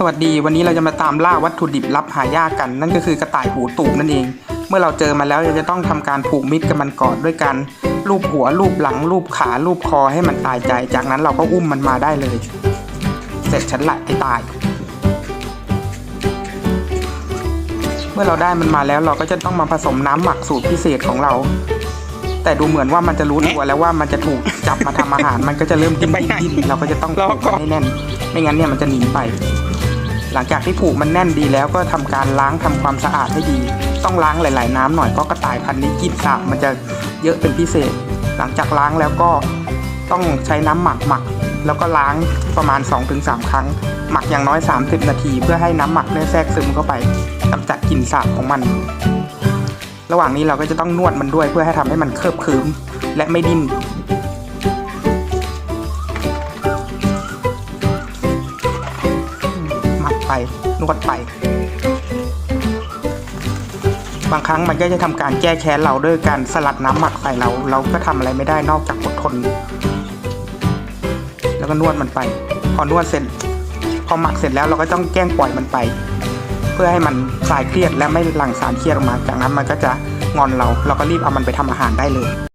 สวัสดีวันนี้เราจะมาตามล่าวัตถุดิบลับหายากกัน นั่นก็คือกระต่ายหูตูบนั่นเอง เมื่อเราเจอมันแล้วเราจะต้องทำการผูกมิตรกับมันก่อนด้วยการลูบหัวลูบหลังลูบขาลูบคอให้มันตายใจ จากนั้นเราก็อุ้มมันมาได้เลย เสร็จฉันละไอ้ตาย เมื่อเราได้มันมาแล้วเราก็จะต้องมาผสมน้ำหมักสูตรพิเศษของเรา แต่ดูเหมือนว่ามันจะรู้ตัวแล้วว่ามันจะถูกจับมาทำอาหารมันก็จะเริ่มดิ้นดิ้นเราก็จะต้องผูกมันให้แน่น ไม่งั้นเนี่ยมันจะหนีไป ลังจากที่ผูกมันแน่นดีแล้วก็ทำการล้างทำความสะอาดให้ดี ต้องล้างหลาย ๆ น้ำหน่อยเพราะกระต่ายพันธุ์นี้กลิ่นสาบมันจะเยอะเป็นพิเศษ หลังจากล้างแล้วก็ต้องใช้น้ำหมักหมักแล้วก็ล้างประมาณ 2-3 ครั้ง หมักอย่างน้อย 30 นาที เพื่อให้น้ำหมักได้แทรกซึมเข้าไปกำจัดกลิ่นสาบของมัน ระหว่างนี้เราก็จะต้องนวดมันด้วยเพื่อให้ทำให้มันเคลิบคืมและไม่ดิ้น ไปนวดไป บางครั้งมันก็จะทำการแก้แค้นเราด้วยการสลัดน้ำหมักใส่เรา เราก็ทำอะไรไม่ได้นอกจากอดทน แล้วก็นวดมันไป พอนวดเสร็จ พอหมักเสร็จแล้วเราก็ต้องแกล้งปล่อยมันไป เพื่อให้มันคลายเครียดและไม่หลั่งสารเครียดออกมา จากนั้นมันก็จะงอนเรา เราก็รีบเอามันไปทำอาหารได้เลย